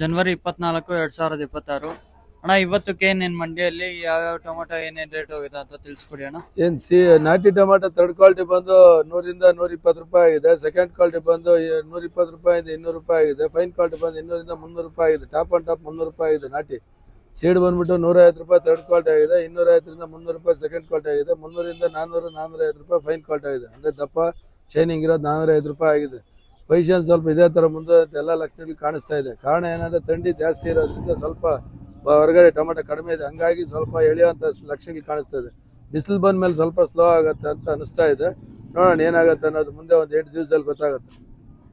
ಜನವರಿ ಇಪ್ಪತ್ನಾಲ್ಕು ಎರಡ್ ಸಾವಿರದ ಇಪ್ಪತ್ತಾರು. ಅಣ್ಣ, ಇವತ್ತಕ್ಕೆ ಏನೇನ್ ಮಂಡಿಯಲ್ಲಿ ಯಾವ್ಯಾವ ಟೊಮೆಟೊ ಏನೇನ್ ರೇಟ್ ಹೋಗಿದೆ ಅಂತ ತಿಳಿಸ್ಕೊಡಿ ಅಣ್ಣ. ಏನ್ ಸಿ, ನಾಟಿ ಟೊಮಾಟೊ ಥರ್ಡ್ ಕ್ವಾಲಿಟಿ ಬಂದು ನೂರಿಂದ ನೂರ ಇಪ್ಪತ್ತು ರೂಪಾಯಿ ಆಗಿದೆ. ಸೆಕೆಂಡ್ ಕ್ವಾಲಿಟಿ ಬಂದು ನೂರ ಇಪ್ಪತ್ತು ರೂಪಾಯಿಂದ ಇನ್ನೂರು ರೂಪಾಯಿ ಆಗಿದೆ. ಫೈನ್ ಕ್ವಾಲಿಟಿ ಬಂದು ಇನ್ನೂರಿಂದ ಮುನ್ನೂರು ರೂಪಾಯಿ ಆಗಿದೆ. ಟಾಪ್ ಅಂಡ್ ಟಾಪ್ ಮುನ್ನೂರು ರೂಪಾಯಿ ಆಗಿದೆ ನಾಟಿ. ಸೀಡ್ ಬಂದ್ಬಿಟ್ಟು ನೂರ ಐವತ್ತು ರೂಪಾಯಿ ಥರ್ಡ್ ಕ್ವಾಲಿಟಿ ಆಗಿದೆ. ಇನ್ನೂರ ಐವತ್ತರಿಂದ ಮುನ್ನೂರು ರೂಪಾಯಿ ಸೆಕೆಂಡ್ ಕ್ವಾಲಿಟಿ ಆಗಿದೆ. ಮುನ್ನೂರಿಂದ ನಾನ್ನೂರು ನಾನ್ನೂರ ಐವತ್ತು ರೂಪಾಯಿ ಫೈನ್ ಕ್ವಾಲಿಟಿ ಆಗಿದೆ. ಅಂದ್ರೆ ದಪ್ಪ ಚೈನಿಂಗ್ ಇರೋದು ನಾನ್ನೂರ ಐದು ರೂಪಾಯಿ ಆಗಿದೆ. ಪೊಸಿಷನ್ ಸ್ವಲ್ಪ ಇದೇ ಥರ ಮುಂದೆ ಎಲ್ಲ ಲಕ್ಷಣಗಳು ಕಾಣಿಸ್ತಾ ಇದೆ. ಕಾರಣ ಏನಂದ್ರೆ ಥಂಡಿ ಜಾಸ್ತಿ ಇರೋದ್ರಿಂದ ಸ್ವಲ್ಪ ಹೊರಗಡೆ ಟೊಮೆಟೊ ಕಡಿಮೆ ಇದೆ. ಹಂಗಾಗಿ ಸ್ವಲ್ಪ ಎಳೆಯುವಂಥ ಲಕ್ಷಣಗಳು ಕಾಣಿಸ್ತಾ ಇದೆ. ಬಿಸಿಲು ಬಂದ ಮೇಲೆ ಸ್ವಲ್ಪ ಸ್ಲೋ ಆಗತ್ತೆ ಅಂತ ಅನಿಸ್ತಾ ಇದೆ. ನೋಡೋಣ ಏನಾಗುತ್ತೆ ಅನ್ನೋದು ಮುಂದೆ ಒಂದು ಎಂಟು ದಿವಸದಲ್ಲಿ ಗೊತ್ತಾಗುತ್ತೆ.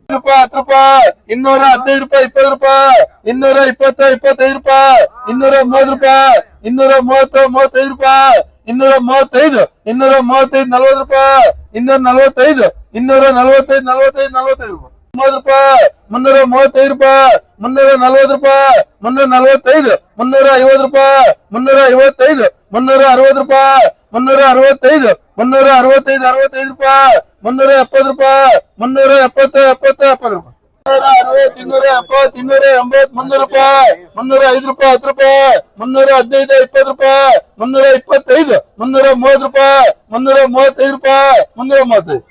ರೂಪಾಯಿ ಹತ್ತು ರೂಪಾಯಿ ಇನ್ನೂರ ಹದಿನೈದು ರೂಪಾಯಿ, ಇಪ್ಪತ್ತು ರೂಪಾಯಿ, ಇನ್ನೂರ ಇಪ್ಪತ್ತು, ಇಪ್ಪತ್ತೈದು ರೂಪಾಯಿ, ಇನ್ನೂರ ಮೂವತ್ತು ರೂಪಾಯಿ, ಇನ್ನೂರ ಮೂವತ್ತು, ಮೂವತ್ತೈದು ರೂಪಾಯಿ, ಇನ್ನೂರ ಮೂವತ್ತೈದು ಇನ್ನೂರ ಮೂವತ್ತೈದು, ನಲ್ವತ್ತು ರೂಪಾಯಿ, ಇನ್ನೂರ ನಲ್ವತ್ತೈದು. ಇನ್ನೂರ ನಲ್ವತ್ತೈದು ನಲ್ವತ್ತೈದು ನಲ್ವತ್ತೈದು ರೂಪಾಯಿ ಮೂವತ್ತು ರೂಪಾಯಿ ಮುನ್ನೂರ ಮೂವತ್ತೈದು ರೂಪಾಯಿ ಮುನ್ನೂರ ನಲ್ವತ್ತು ರೂಪಾಯಿ ಮುನ್ನೂರ ನಲ್ವತ್ತೈದು ಮುನ್ನೂರ ಐವತ್ತು ರೂಪಾಯಿ ಮುನ್ನೂರ ಐವತ್ತೈದು ಮುನ್ನೂರ ಅರವತ್ತು ರೂಪಾಯಿ ಮುನ್ನೂರ ಅರವತ್ತೈದು ಮುನ್ನೂರ ಅರವತ್ತೈದು ಅರವತ್ತೈದು ರೂಪಾಯಿ ಮುನ್ನೂರ ಎಪ್ಪತ್ತು ರೂಪಾಯಿ ಮುನ್ನೂರ ಎಪ್ಪತ್ತು ಎಪ್ಪತ್ತು ಎಪ್ಪತ್ತು ರೂಪಾಯಿ ಅರವತ್ತು ಇನ್ನೂರ ಎಪ್ಪತ್ತು ಇನ್ನೂರ ಎಂಬತ್ತು ಮುನ್ನೂರು ರೂಪಾಯಿ ಮುನ್ನೂರ ಐದು ರೂಪಾಯಿ ಹತ್ತು ರೂಪಾಯಿ ಮುನ್ನೂರ ಹದಿನೈದು ಇಪ್ಪತ್ತು ರೂಪಾಯಿ ಮುನ್ನೂರ ಇಪ್ಪತ್ತೈದು ಮುನ್ನೂರ ಮೂವತ್ತು ರೂಪಾಯಿ ಮುನ್ನೂರ ಮೂವತ್ತೈದು ರೂಪಾಯಿ ಮುನ್ನೂರ ಮೂವತ್ತೈದು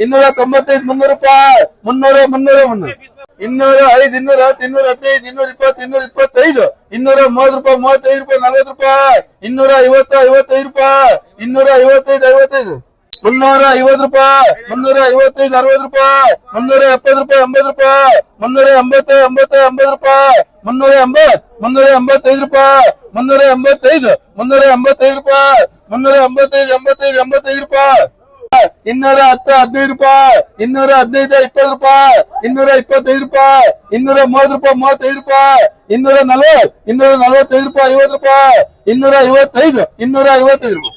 ಇನ್ನೂರ ತೊಂಬತ್ತೈದು ಮುನ್ನೂರು ರೂಪಾಯಿ. ಮುನ್ನೂರು ಮುನ್ನೂರು ಮುನ್ನೂರು. ಇನ್ನೂರ ಐದು, ಇನ್ನೂರ ಇನ್ನೂರ ಹದಿನೈದು, ಇನ್ನೂರ ಇಪ್ಪತ್ತು, ಇನ್ನೂರ ಇಪ್ಪತ್ತೈದು. ಇನ್ನೂರ ಮೂವತ್ ರೂಪಾಯಿ, ಮೂವತ್ತೈದು ರೂಪಾಯಿ, ನಲ್ವತ್ತು ರೂಪಾಯಿ. ಇನ್ನೂರ ಐವತ್ತ, ಐವತ್ತೈದು ರೂಪಾಯಿ. ಇನ್ನೂರ ಐವತ್ತೈದು ಐವತ್ತೈದು. ಮುನ್ನೂರ ಐವತ್ತು ರೂಪಾಯಿ. ಮುನ್ನೂರ ಐವತ್ತೈದು, ಅರವತ್ತು ರೂಪಾಯಿ. ಮುನ್ನೂರ ಎಪ್ಪತ್ತು ರೂಪಾಯಿ, ಎಂಬತ್ತು ರೂಪಾಯಿ. ಮುನ್ನೂರ ಎಂಬತ್ತ ಎಂಬತ್ತ, ಎಂಬತ್ತು ರೂಪಾಯಿ. ಮುನ್ನೂರ ಎಂಬತ್ ಮುನ್ನೂರ ಎಂಬತ್ತೈದು ರೂಪಾಯಿ. ಮುನ್ನೂರ ಎಂಬತ್ತೈದು ಮುನ್ನೂರ ಎಂಬತ್ತೈದು ರೂಪಾಯಿ. ಮುನ್ನೂರ ಎಂಬತ್ತೈದು ಎಂಬತ್ತೈದು ಎಂಬತ್ತೈದು ರೂಪಾಯಿ. ಇನ್ನೂರ ಹತ್ತು ಹದಿನೈದು ರೂಪಾಯಿ ಇನ್ನೂರ ಹದಿನೈದು ಇಪ್ಪತ್ತು ರೂಪಾಯಿ ಇನ್ನೂರ ಇಪ್ಪತ್ತೈದು ರೂಪಾಯಿ ಇನ್ನೂರ ಮೂವತ್ತು ರೂಪಾಯಿ ಮೂವತ್ತೈದು ರೂಪಾಯಿ ಇನ್ನೂರ ನಲವತ್ತು ಇನ್ನೂರ ನಲವತ್ತೈದು ರೂಪಾಯಿ ಐವತ್ತು ರೂಪಾಯಿ ಇನ್ನೂರ ಐವತ್ತೈದು ಇನ್ನೂರ ಐವತ್ತೈದು ರೂಪಾಯಿ